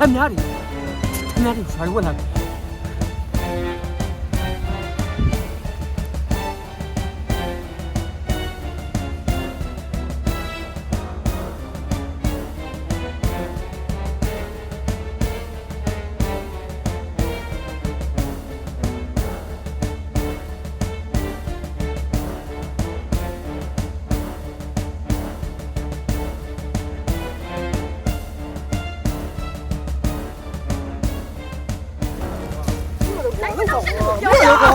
ခင်ဗျားတွေခင်ဗျားတွေရွာဝင်လာ တော့ဆက်လို့ပြောပြောရရောကော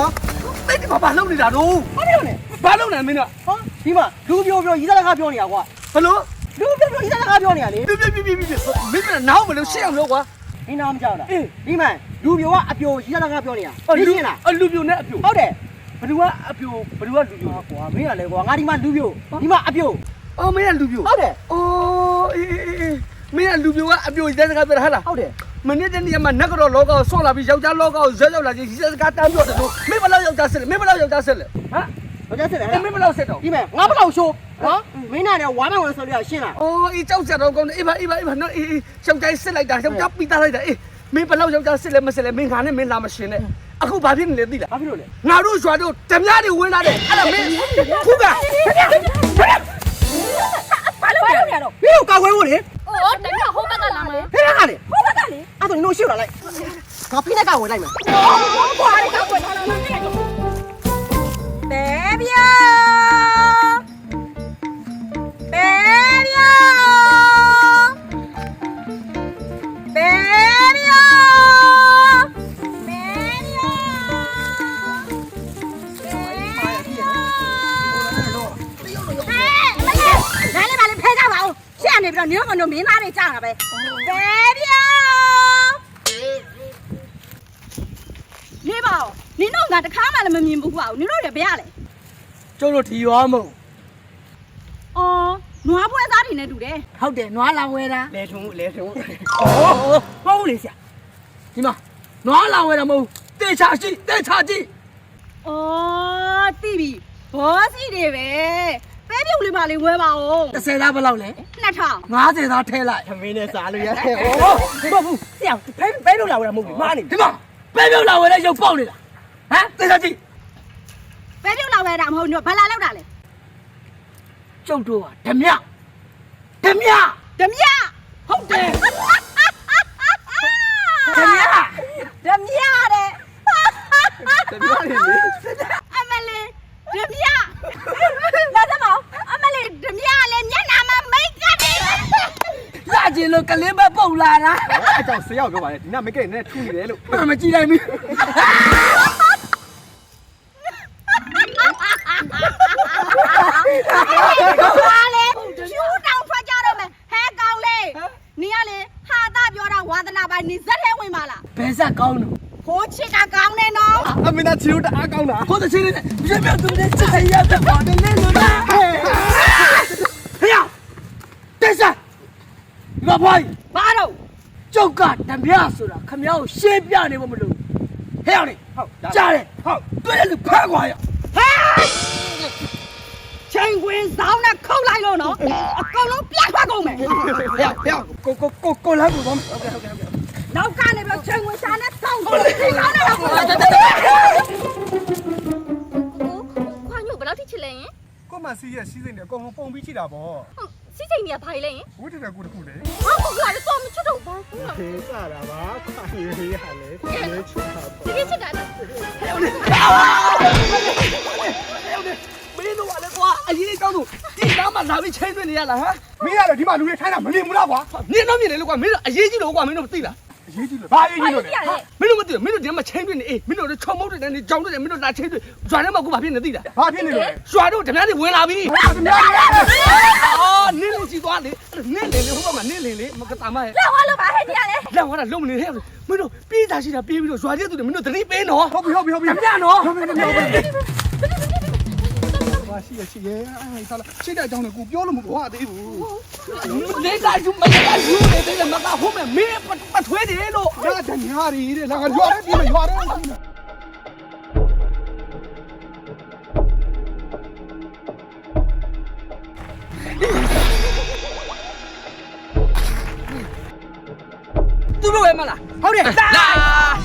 တိတ်ကဘာလုပ်နေတာတော့ဘာလို့လဲဘာလုပ်နေမင်းကဟောဒီမှာလူပြောပြောရီးသားစကားပြောနေတာကွာဘလို့လူပြောပြောရီးသားစကားပြောနေတာလေပြပြပြပြပြမင်းကနောက်မလို့ရှေ့အောင်လို့ကွာဒီနာမကြောက်လားဒီမှာလူပြောကအပြိုရီးသားစကားပြောနေတာဒီရှင်းလားအလူပြိုနဲ့အပြိုဟုတ်တယ်ဘယ်သူကအပြိုဘယ်သူကလူပြိုကွာမင်းကလည်းကွာငါဒီမှာလူပြောဒီမှာအပြိုအော်မင်းကလူပြိုဟုတ်တယ်အိုးအေးအေးအေးမင်းကလူပြိုကအပြိုတဲ့စကားပြောဟာလားဟုတ်တယ် မနေ့တနေ့မှာနက်ကတော့လောကောဆော့လာပြီးယောက်ျားလောကောဇက်ရောက်လာချင်းဒီစကားတမ်းပြောတယ်လို့မင်းဘယ်လောက်ယောက်ျားဆက်လဲမင်းဘယ်လောက်ယောက်ျားဆက်လဲဟမ်ဘာကြစစ်လဲအဲ့မင်းဘယ်လောက်ဆက်တော့ဒီမှာငါဘလောက်ရှိုးနော်မင်းနဲ့ဝါမောင်ဆိုရရှင်းလားအိုးအေးကြောက်ကြတော့ကောင်းတယ်အေးပါအေးပါအေးပါနော်အေးအေးယောက်ျားဆက်လိုက်တာယောက်ျားပြီးသားလိုက်တာအေးမင်းဘယ်လောက်ယောက်ျားဆက်လဲမဆက်လဲမင်းခါနဲ့မင်းလာမရှင်နဲ့အခုဘာဖြစ်နေလဲသိလားဘာဖြစ်လို့လဲငါတို့ရွာတို့ဓမြတွေဝင်လာတယ်အဲ့ဒါမင်းခုကဘာလို့ပြောရတော့ဟေးကောက်ဝဲဖို့လေဟိုတကယ် ဟိုဘက်ကလာမယ်ဟေးကလေဟိုဘက်ကလေအဲ့ဒါနိုးရှိလာလိုက်ငါဖိနေကောက်ဝဲလိုက်မယ်ဘောကွာလေကောက်ွယ်ထားလာတယ်ဘေဘီယဘေဘီယဘေဘီယဘေဘီယဟဲ့မလေးနိုင်လေပါလေဖဲကြပါဦးရှေ့ကနေပြီးတော့နင်းကတော့မင်းသားတွေကြာ တာပဲဘေဘီယနေပါဦးနင်တို့ကတခါမှလည်းမမြင်ဘူးကွာနင်တို့တွေဘယ်ရလဲကျုပ်တို့ဒီရွာမဟုတ်အော်နွားပွဲသားတွေနဲ့တူတယ်ဟုတ်တယ်နွားလာဝဲတာလဲထုံလဲထုံအော်မဟုတ်လေဆရာဒီမှာနွားလာဝဲတာမဟုတ်တေချာရှိတေချာကြည့်အော်သိပြီဘောစီတွေပဲ ပဲပြုတ်လေးပါလေးဝဲပါဦး30သားဘယ်လောက်လဲ2000 50သားထဲလိုက်သမင်းနဲ့စားလို့ရတယ်ဟောမဟုတ်ဘူးဆရာဖဲဖဲလို့လာဝဲတာမဟုတ်ဘူးမားနေဒီမှာဖဲလို့လာဝဲတဲ့ရုပ်ပေါက်နေတာဟမ်တေချာကြည့်ပဲပြုတ်လာဝဲတာမဟုတ်ဘူးဘာလာလောက်တာလဲကျုပ်တို့ကဓမြဓမြဓမြဟုတ်တယ်ဓမြဓမြတဲ့ဓမြလေအမလေးဓမြလာသမောင်အမလေး ဓမြလည်းမျက်နှာမှာမိတ်ကပ်နေတယ်လာကျင်လို့ကလေးမပုတ်လာတာအဲ့ကြောင့်ဆရာပြောပါတယ်ဒီနေ့မိတ်ကလေးနဲ့ထူနေတယ်လို့မကြည့်နိုင်ဘူးဟာလေကျူးတောင်ထွက်ကြတော့မယ်ဟဲကောင်လေးနီကလေဟာတာပြောတာဝါသနာပိုင်းနေဇက်ထဲဝင်ပါလားဘယ်ဆက်ကောင်းလို့ခိုးချစ်ကကောင်းနေနော်အမင်းသားချီလို့တအားကောင်းတာကိုယ်တချင်းလေးပြပြသူနဲ့စာရတဲ့ပေါ်တယ်လေလို့လားဟဲ့ဟေ့တက်စား ဒီမှာဖွားဘာတော့ကျုပ်ကဓမြဆိုတာခမ ्या ကိုရှင်းပြနေဖို့မလို့ဟဲ့အောင်လေဟုတ်ကြားတယ်ဟုတ်တွေ့တယ်လူဖမ်းခွာရဟဲချိန်ခွင်းစောင်းနဲ့ခုတ်လိုက်လို့နော်အကုန်လုံးပြတ်ထွက်ကုန်မယ်ဟဲ့ဟဲ့ကိုကိုကိုကိုလမ်းကိုတော့ဟုတ်ကဲ့ဟုတ်ကဲ့ဟုတ်ကဲ့နောက်ကနေပြီးချိန်ခွင်းစားနဲ့စောင်းကုန်တယ်ချိန်ကောင်းတယ်တော့ကိုခွာညို့ဘယ်လောက်ထိချစ်လဲရင်ကိုမစီရဲ့စီးစိမ်တွေအကုန်လုံးပုံပြီးချိတာပေါ့ဟုတ် စီးစိမ်ကြီးကဘာလဲရင်ဝိတ္တတဲ့ကူတခုလေဟာကိုကလည်းတော့မချစ်တော့ဘူးခေးစားတာပါခွာရရလေလေချတာပေါ့ဒီချစ်တာလားမင်းတို့ကလည်းကွာအရေးတောင်းလို့ဒီနားမှာလာပြီးချင်းတွေ့နေရလားဟမ်မင်းရတယ်ဒီမှာလူတွေထိုင်းတာမနေဘူးလားကွာနင်းတော့မြင်တယ်လို့ကွာမင်းတို့အရေးကြီးလို့ကွာမင်းတို့မသိလား အရေးကြီးလို့ဘာအရေးကြီးလို့လဲပြရဲမင်းတို့မသိဘူးမင်းတို့ဒီမှာချင်းတွေ့နေအေးမင်းတို့ချုံမုတ်တွေနဲ့ကြောင်တွေနဲ့မင်းတို့လာချင်းတွေ့ဇွာထဲမှာကိုဘာဖြစ်နေသိလားဘာဖြစ်နေလို့လဲဇွာတို့ဓမြတွေဝင်လာပြီဟာတများလေအော်နင်းလို့ကြည့်သွားလေနင်းလေလေဟိုဘက်မှာနင်းလေလေမကတာမရဲ့လက်ဝါလို့ပါဟဲ့နေရလေလက်ဝါးတာလုံးမနေဟဲ့မင်းတို့ပြေးတာရှိတာပြေးပြီးတော့ဇွာတဲ့သူတွေမင်းတို့သတိပေးနော်ဟုတ်ပြီဟုတ်ပြီဟုတ်ပြီဓမြနော် ဟုတ်ပြီဟုတ်ပြီဘာရှိရရှိရဲအဲ့ဆာလာရှိတဲ့အကြောင်းကိုပြောလို့မဟုတ်သေးဘူးနေကယူမကယူနေတဲ့မကဟိုမဲ့မင်းပထွေးတယ်လို့ရတဲ့ညာရီတဲ့လာရွာရဲဒီမှာရွာရဲသူတို့ဟုတ်တယ်လာ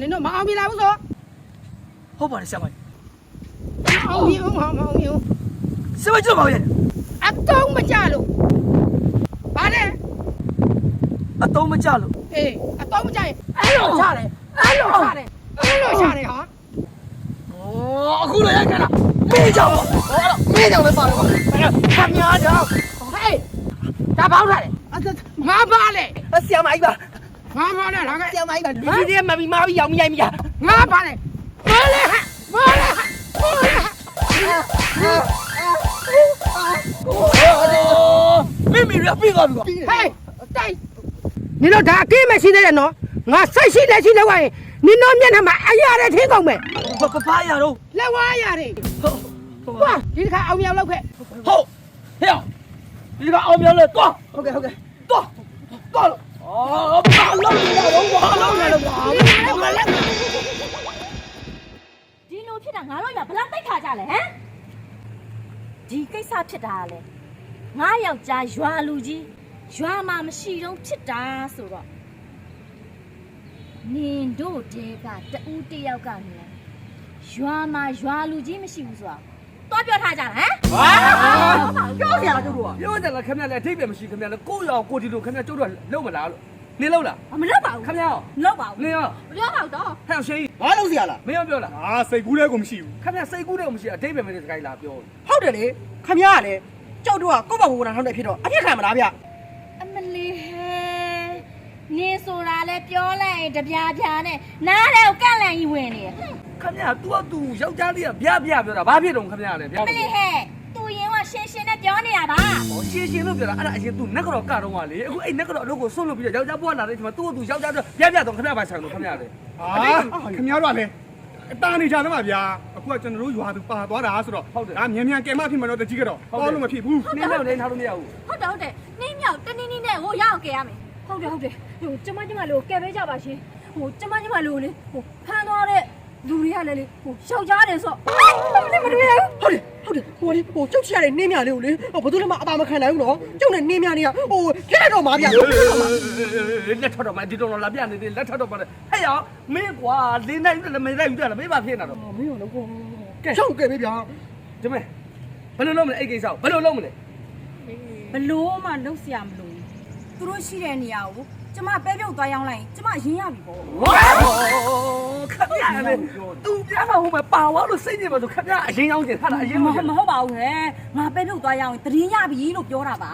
နင်တို့မအောင်မြင်လာဘူးဆိုဟုတ်ပါတယ်ဆရာမအောင်မြင်အောင်အောင်မြင်ဆရာမကျတော့ပါရဲ့အတုံးမကြလို့ဗါလဲအတုံးမကြလို့အေးအတုံးမကြရင်အဲ့လိုချတယ်အဲ့လိုချတယ်အဲ့လိုချတယ်ဟာဩအခုလည်းရိုက်ခါတာမေးကြောင်ဟောတော့မေးကြောင်လည်းပါတယ်ခမညာကြောင်ဟေးဒါပေါင်းထားတယ်ငါပါလေဆရာမကြီးပါ ငါပါလေလာခဲ့ဆရာမကြီးပါလူကြီးတွေမပြီးမပြီးရောင်မြိုင်မိရငါပါလေပါလေဟာပါလေဟာပါလေဟာမိမိရပြီးသွားပြီကွာဟေးတိုင်နင်တို့ဒါအကိမရှိသေးတယ်နော်ငါစိတ်ရှိတယ်ရှိလို့ရင်နင်တို့မျက်နှာမှာအရာတွေထင်းကုန်မယ်ပပပရတော့လက်ဝါးရတယ်ဟုတ်ဟာဒီတစ်ခါအောင်မြောက်လောက်ခဲ့ဟုတ်ဟဲ့ဒီကအောင်ပြောလဲတော့ဟုတ်ကဲ့ဟုတ်ကဲ့တော့တော့အော် ငါတို့ရဘလောက်တိတ်ခါကြလဲဟမ်ဒီကိစ္စဖြစ်တာကလေငါယောက်ျားရွာလူကြီးရွာမှာမရှိတော့ဖြစ်တာဆိုတော့နင်တို့တဲကတူးတယောက်ကနေလဲရွာမှာရွာလူကြီးမရှိဘူးဆိုတော့တွားပြောထားကြတာဟမ်ပြောစရာတို့တို့ပြောတယ်လားခင်ဗျာလည်းအထိပ်ပဲမရှိခင်ဗျာလည်းကိုရောကိုဒီလိုခင်ဗျာကျုပ်တို့လုံးမလားလို့ နေလုံးလားမလုပ်ပါဘူးခင်ဗျာရောမလုပ်ပါဘူးနေရောမပြောပါဘူးတော့ဟဲ့ရှင်ဘာလို့စရာလားမင်းရောပြောလားအာစိတ်ကူးတဲ့ကိုမရှိဘူးခင်ဗျာစိတ်ကူးတယ်မရှိအထိပ်ပဲမင်းစကိုင်းလာပြောဟုတ်တယ်လေခမရကလည်းကြောက်တော့ကိုယ့်ဘောင်ကိုယ်နာထောင်းတဲ့ဖြစ်တော့အပြစ်ခံမလားဗျအမလီဟဲနင်ဆိုတာလဲပြောလိုက်ရင်တပြားပြားနဲ့နားတယ်ကိုကန့်လန့်ကြီးဝင်နေတယ်ခင်ဗျာ तू က तू ယောက်ျားလေးကဗျာဗျာပြောတာဘာဖြစ်တော့ခင်ဗျာလဲဗျာအမလီဟဲသူရင်ကရှင်းရှင်းနဲ့ပြောနေ တာပါဟောရှင်းရှင်းလို့ပြောတာအဲ့ဒါအရင်သူနက်ကတော့ကတော့ကလေအခုအဲ့နက်ကတော့အလုပ်ကိုဆွတ်လို့ပြီးတော့ယောက်ျားပွားလာတဲ့အချိန်မှာသူ့ကိုသူယောက်ျားတော့ပြပြတော့ခဏပါဆိုင်လို့ခဏလေဟာခင်ဗျားတို့ကလည်းအတားနေကြတယ်မှာဗျာအခုကကျွန်တော်တို့ရွာသူပါသွားတာဆိုတော့ဟုတ်တယ်ဒါမြန်မြန်ကဲမဖြစ်မှတော့တကြီးကတော့ပေါ့လို့မဖြစ်ဘူးနင်းတော့လည်းထားလို့မရဘူးဟုတ်တယ်ဟုတ်တယ်နင်းမြောက်တနင်းနင်းနဲ့ဟိုရောက်ကြရမယ်ဟုတ်တယ်ဟုတ်တယ်ဟိုကျမကျမလို့ကဲပေးကြပါရှင်ဟိုကျမကျမလို့လေဟိုဖမ်းသွားတဲ့ လူတွေကလည်းလေဟိုရှောက်ကြတယ်ဆိုတော့မလေးမလေးဟုတ်တယ်ဟုတ်တယ်ဟိုလေဟိုကြောက်ချရတဲ့နင်းမြလေးကိုလေဟိုဘယ်သူမှအပါမခံနိုင်ဘူးနော်ကြောက်နေနင်းမြနေကဟိုခက်တော့မှာဗျလက်ထတော့မှဒီတော့လာပြနေတယ်လက်ထတော့ပါဟဲ့ရောမင်းကွာလင်းနိုင်တယ်မင်းလိုက်ယူတယ်မင်းဘာဖြစ်နေတော့မင်းရောတော့ကိုကြောက်ကဲပဲဗျာဒီမဲ့ဘယ်လိုလုပ်မလဲအဲ့ကိစ္စကိုဘယ်လိုလုပ်မလဲဘလို့မှလုံးဆရာမလို့သူတို့ရှိတဲ့နေရာကို ကျမပဲပြုတ်သွားရောက်လိုက်ရင်ကျမရင်းရပြီပေါ့ဝါခက်ပြလေသူပြမဟုတ်မပါဝါလို့စိတ်ညစ်ပါဆိုခက်ပြအရင်ရောက်ကျင်ထားတာအရင်မလို့ဟုတ်မဟုတ်ပါဘူးဟဲ့ငါပဲပြုတ်သွားရောက်ရင်တရင်ရပြီလို့ပြောတာပါ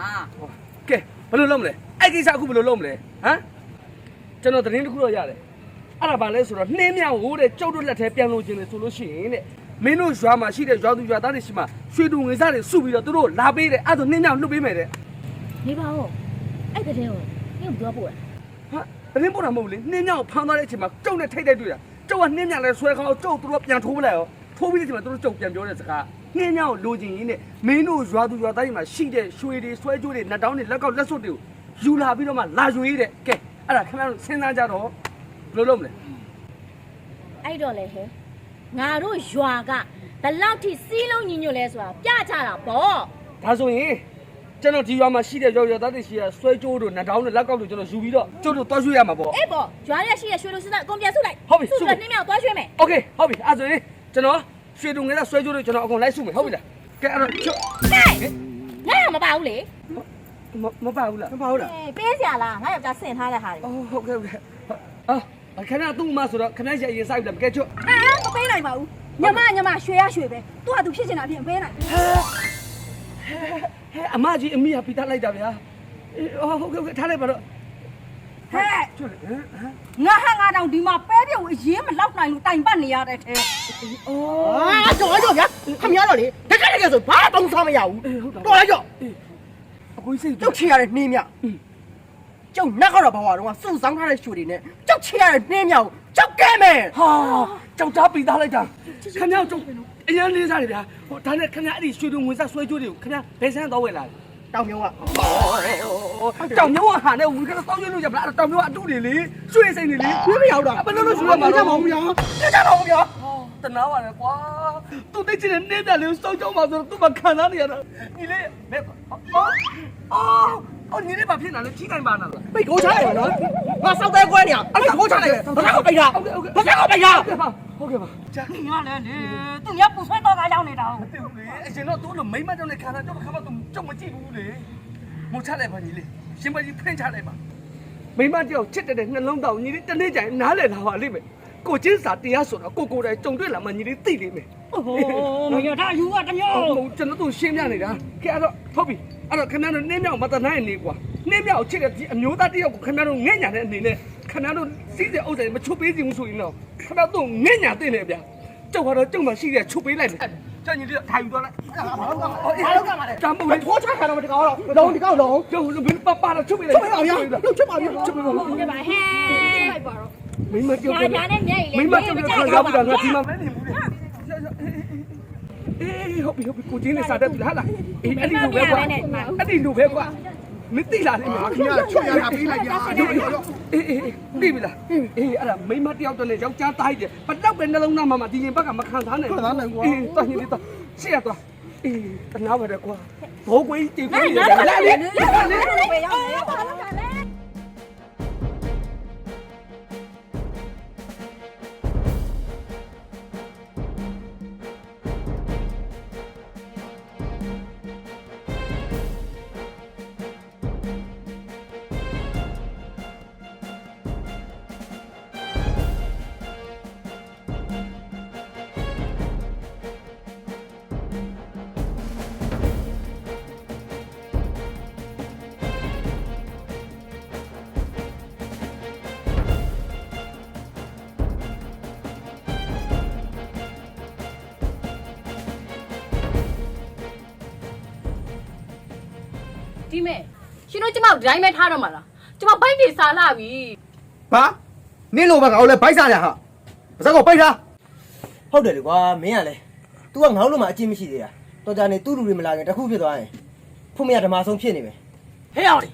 ကဲဘယ်လိုလုပ်မလဲအဲ့ကိစ္စအခုဘယ်လိုလုပ်မလဲဟမ်ကျွန်တော်သတင်းတစ်ခုတော့ရတယ်အဲ့ဒါဘာလဲဆိုတော့နှင်းမြောင်ဟိုတဲ့ကျုပ်တို့လက်ထဲပြန်လို့ခြင်းလေဆိုလို့ရှိရင်တဲ့မင်းတို့ရွာမှာရှိတဲ့ရွာသူရွာသားတွေရှိမှရွှေတူငွေစားတွေစုပြီးတော့သူတို့လာပေးတယ်အဲ့ဒါနှင်းမြောင်လွတ်ပေးမယ်တဲ့နေပါဦးအဲ့တဲ့တဲ့ကိုနင်းပြောပို့တာဟာသ တင်းပို့တာမဟုတ်ဘူးလေနှင်းမြောင်ဖမ်းသွားတဲ့အချိန်မှာကျုပ်နဲ့ထိတ်တိုက်တွေ့တာကျုပ်ကနှင်းမြောင်လဲဆွဲခေါင်းကျုပ်သူတို့ပြန်ထိုးပလိုက်ရောထိုးပြီးတဲ့အချိန်မှာသူတို့ကျုပ်ပြန်ပြောတဲ့စကားနှင်းမြောင်လိုချင်ရင်းနဲ့မင်းတို့ရွာသူရွာသားတွေမှာရှိတဲ့ရွှေတွေဆွဲကြိုးတွေနှက်တောင်းတွေလက်ကောက်လက်စွပ်တွေကိုယူလာပြီးတော့မှလာရွေးတဲ့ကဲအဲ့ဒါခင်ဗျားတို့စဉ်းစားကြတော့ဘယ်လိုလုပ်မလဲအဲ့တော့လေဟဲငါတို့ရွာကဘလောက်ထိစီးလုံးညီညွတ်လဲဆိုတာပြကြတာပေါ့ဒါဆိုရင် ကျွန်တော်ဒီရွာမှာရှိတဲ့ရောက်ရောက်သားတွေရှိရဆွဲကြိုးတို့နှဒေါင်းတို့လက်ကောက်တို့ကျွန်တော်ယူပြီးတော့ကျွတ်တို့သွားရွှေ့ရမှာပေါ့ အေးပေါ့ရွာရရှိရရွှေတို့စစ်သားအကုန်ပြန်ဆုလိုက်ဟုတ်ပြီ ဆုပြီးတော့နှင်းမြောက်သွားရွှေ့မယ် Okay ဟုတ်ပြီအဲ့ဒါဆိုရင်ကျွန်တော်ရွှေတုံငယ်ကဆွဲကြိုးတို့ကျွန်တော်အကုန်လိုက်စုမယ်ဟုတ်ပြီလားကဲအဲ့တော့ချွတ်ဟဲ့ငါ့ရမပါဘူးလေမမပါဘူးလားမပါဘူးလားအေးပေးစရာလားငါယောက်ျားဆင်ထားတဲ့ဟာတွေအော်ဟုတ်ကဲ့ဟုတ်ကဲ့အာခဏသူ့မဆိုတော့ခဏရအရင်စိုက်ပြီလားမကဲချွတ်အာမပေးနိုင်ပါဘူးညမညမရွှေရရွှေပဲသူ့ဟာသူဖြစ်နေတာအပြင်မပေးနိုင်ဘူး ဟဲအမကြီးအမိဟာပိတလိုက်တာဗျာအေးအော်ဟုတ်ကဲ့ဟုတ်ကဲ့ထားလိုက်ပါတော့ဟဟဲ့ကျွတ်လေဟမ်ဟမ်ငါဟာငါတောင်ဒီမှာပဲပြုတ်အရင်မလောက်နိုင်လို့တိုင်ပတ်နေရတဲ့ထဲအာကြော်ကြော်ဗျာခမရတော့လေတကယ်တကယ်ဆိုဘာတောင်းစားမရဘူးတော်လိုက်ကြော်အကိုစိတ်ကျုပ်ချီရတဲ့နှင်းမြကျုပ်နက်ကတော့ဘဝတော့စုဆောင်းထားတဲ့ရွှေတွေနဲ့ကျုပ်ချီရတဲ့နှင်းမြကိုကျုပ်ကဲမယ်ဟာကြောက်တာပြီးသားလိုက်တာခင်ဗျားကြောက် အရင်လေးစားတယ်ဗျာဟိုဒါနဲ့ခင်ဗျားအဲ့ဒီရွှေတုံဝင်စားဆွဲကြိုးတွေကိုခင်ဗျားဘယ်ဆန်းတော့ဝယ်လာလဲတောင်မြုံကတောင်မျိုးဟာနဲ့ဝီကတော့တောင်းရလို့ရမလားတောင်မျိုးကအတူတွေလေရွှေစိန်တွေလေဘယ်မရောက်တော့ဘယ်လိုလုပ်ရွှေရမှာလဲမဟုတ်ဗျာကြကြတော့ဗျာတနာပါလေကွာသူတိတ်ချင်တဲ့နေတာလေးစောင်းကြောင်းပါဆိုတော့သူမခံစားနေရတာညီလေးဘယ်အော်အော်အော်ညီလေးဘာဖြစ်နေလဲထိတိုင်းပါနာလားပိတ်ကိုချလိုက်ပါနော်ငါစောက်တဲ့ကွဲနေရအဲ့ဒါကိုချလိုက်ဘာသာကိုပိတ်တာဘာသာကိုပိတ်တာ ဟုတ်ကဲ့ပါဂျာငါလည်းလေသူများပူဆွဲတော့ကရောက်နေတာဟုတ်တယ်လေအရင်တော့သူ့လိုမိမကြောင့်လည်းခံတာကြောက်ခါမှသူကြောက်မကြည့်ဘူးလေမချလိုက်ပါညီလေးရှင်မကြီးဖင်ချလိုက်ပါမိမတယောက်ချစ်တဲ့နှလုံးသားကိုညီလေးတနေ့ကျရင်နားလည်လာပါလိမ့်မယ်ကိုချင်းစာတရားဆိုတော့ကိုကိုယ်တိုင်ကြုံတွေ့လာမှညီလေးသိလိမ့်မယ်ဟိုမရတာယူကတမျိုးဟုတ်ဟုတ်ကျွန်တော်တို့ရှင်းပြနေတာကဲအဲ့တော့ဟုတ်ပြီအဲ့တော့ခင်ဗျားတို့နှင်းမြောက်မတနိုင်နေကွာနှင်းမြောက်ချစ်တဲ့ဒီအမျိုးသားတယောက်ကိုခင်ဗျားတို့ငဲ့ညာတဲ့အနေနဲ့ခင်ဗျားတို့စီးတဲ့ဥစ္စာတွေမချုပ်ပေးစီဘူးဆိုရင်တော့ ခင်ဗျားတို့ငဲ့ညာတဲ့လေဗျာကျုပ်ကတော့ကျုပ်မှရှိတဲ့ချုပ်ပေးလိုက်တယ်ကျန်ညီလေးထိုင်ယူသွားလိုက်ဘာလို့ကမလဲဘာလို့ကမလဲတမ်းပုံလေးထိုးချခံတော့ဒီကောင်တော့လုံးဒီကောင်တော့ကျုပ်လူဘင်းပပတော့ချုပ်ပေးလိုက်ချုပ်ပါဗျာချုပ်ပါဗျာချုပ်ပေးပါဟုတ်ကဲ့ပါဟဲ့လိုက်ပါတော့မိမကျုပ်ကညာညာနဲ့မျက်ရည်မိလေးမကျုပ်ကခံစားပြီးတာငါဒီမှာမနေဘူးလေအေးဟုတ်ပြီဟုတ်ပြီကိုချင်းနဲ့စားတတ်ပြီလားဟာအေးအဲ့ဒီလိုပဲကွာအဲ့ဒီလိုပဲကွာ မသိလားလေအာခင်ဗျာချွတ်ရတာပြီးလိုက်ဗျာတို့တို့တို့အေးအေးသိပြီလားအေးအဲ့ဒါမိမတယောက်တည်းနဲ့ယောက်ျားသားကြီးတယ်ဘတ်တော့ပဲနှလုံးသားမှာမှာဒီရင်ဘက်ကမခံစားနိုင်ဘူးအေးတော့ညလေးတော့ရှေ့ရတော့အေးတနာပါတော့ကွာဘောကွေးတီကွေးလာလေလာလေပဲရောက်နေဘာလို့ ဒီမဲ့ရှင်တို့ကျမတို့ဒီတိုင်းပဲထားတော့မှာလားကျမဘိုက်တွေစားလာပြီဘာနင်းလိုပဲငါတို့လည်းဘိုက်စားရဟာပါစကောပိတ်ထားဟုတ်တယ်လေကွာမင်းကလည်း तू ကငေါ့လို့မှအကျင့်မရှိသေးတာတော်ကြနေသူ့လူတွေမလာခင်တစ်ခုဖြစ်သွားရင်ဖို့မရဓမ္မဆုံးဖြစ်နေမယ်ဟဲ့အောင်လေ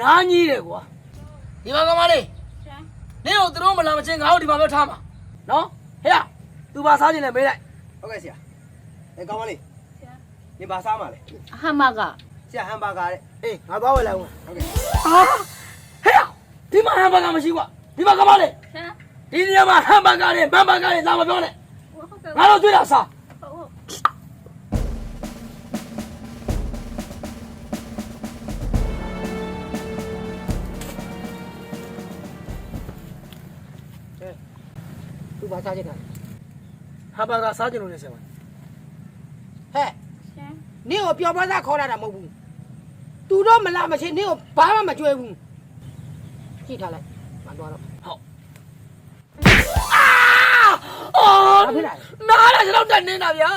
နားကြီးတယ်ကွာဒီမှာကမလေးနင်းတို့သူတို့မလာမချင်းငါတို့ဒီမှာပဲထားမှာနော်ဟဲ့သူပါစားခြင်းလည်းမေးလိုက်ဟုတ်ကဲ့ဆရာအဲကောင်းပါလေနေပါစားမှာလေအဟမက ဆရာဟမ်ဘာဂါတဲ့အေးငါသွားဝယ်လိုက်ဦးဟုတ်ကဲ့ဟာဟဲ့ဒီမှာဟမ်ဘာဂါမရှိကွာဒီမှာကမလေးဒီနေရာမှာဟမ်ဘာဂါနဲ့ဘမ်ဘာဂါနဲ့လာမပြောနဲ့ငါတို့တွေ့တာစားသူဘာစားချင်တာဟမ်ဘာဂါစားခြင်းလို့နေဆရာမဟဲ့ နင်းကိုပျော်ပါးစားခေါ်လာတာမဟုတ်ဘူးသူတော့မလာမချင်းနင်းကိုဘာမှမကြွယ်ဘူးကြည့်ထားလိုက်မတော်တော့အော်ဘာဖြစ်လာလဲနားလာကျွန်တော်တက်နေတာဗျာ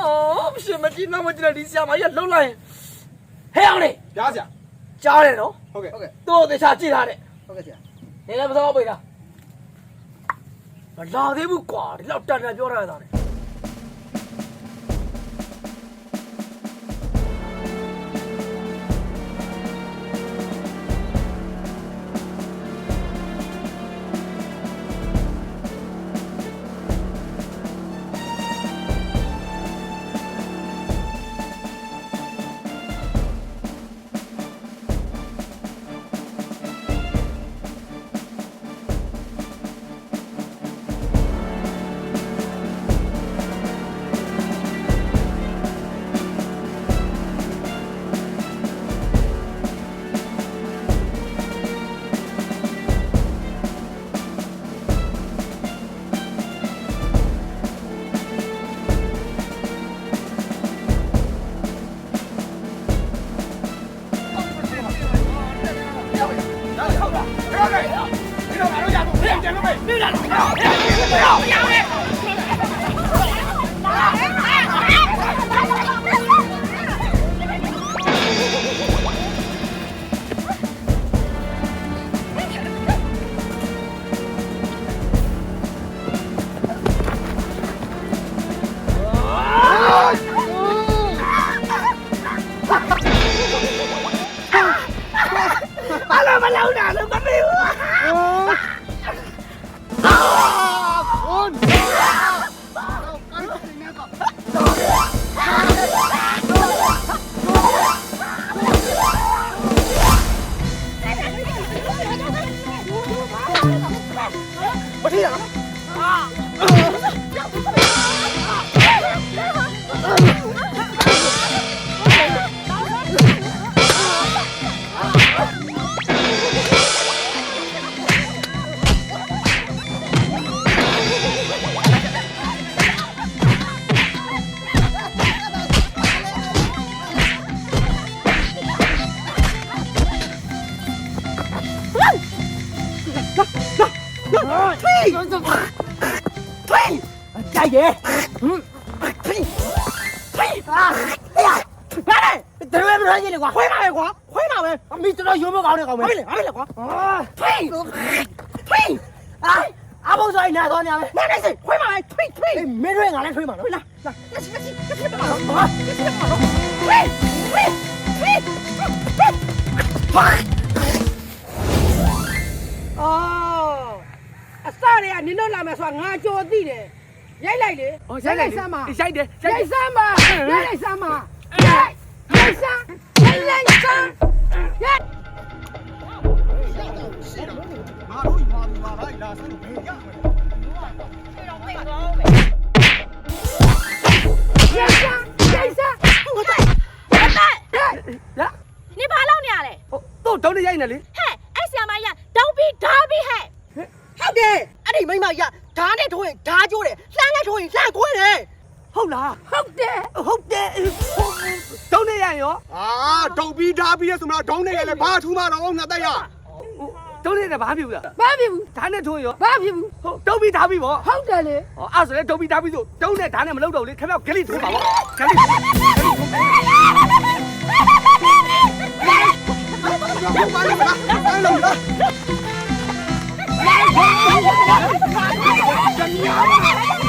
အော်ရှင်မကြည့်နောက်မကြည့်တဲ့ဒီဆရာမကြီးကလှုပ်လိုက်ရင်ဟဲ့အောင်လေဗျာဆရာကြားတယ်နော်ဟုတ်ကဲ့ဟုတ်ကဲ့တို့သေချာကြည့်ထားတယ်ဟုတ်ကဲ့ဆရာနေလည်းမစောပိတ်လားမလာသေးဘူးကွာဒီလောက်တန်တန်ပြောရတာလေ ကောင်းနေကောင်းမယ်ဟဲ့လေဟဲ့လေကွာအာဖိဖိအာအဘောဆိုင်နာတော့နေရမယ်နားနေစိခွဲပါပဲဖိဖိမင်းတို့ငါလည်းထွေးပါနော်လာလာလက်ရှိလက်ရှိလက်ရှိပါတော့ဟာလက်ရှိပါတော့ဖိဖိဖိအော်အစတွေကနင်တို့လာမယ်ဆိုတာငါကြော်သိတယ်ရိုက်လိုက်လေဟောရိုက်လိုက်စမ်းပါရိုက်တယ်ရိုရိုက်က်စမ်းပါရိုက်လိုက်စမ်းပါရိုက်ရိုက်စမ်းရိုက်လိုက်စမ်း ရိုက်ငါတို့ရွာသူရွာသားလာဆန်းလို့ဘယ်ရမလဲရိုက်စမ်းရိုက်စမ်းဟုတ်ကဲ့ရနေဘာလုပ်နေရလဲဟိုတော့ဒေါင်းနေရိုက်နေလေဟဲ့အဲ့ဆီယမကြီးကဒေါပြီးဓာပြီးဟဲ့ဟုတ်တယ်အဲ့ဒီမိမကြီးဓာတ်နဲ့ထိုးရင်ဓာတ်ကျိုးတယ်လှမ်းနဲ့ထိုးရင်လှမ်းခွင်းတယ်ဟုတ်လားဟုတ်တယ်ဟုတ်တယ်ဒေါင်းနေရရောအာတုတ်ပြီးထားပြီးရဆိုမှဒေါင်းနေရလဲဘာထူးမှတော့ငါတက်ရ 八比五的八比五咱俩出一个八比五好都比他比我。好点的哦二十来都比他比我好点的哦二十来都比他比我好来都我。的没有给你出个我。给你出个八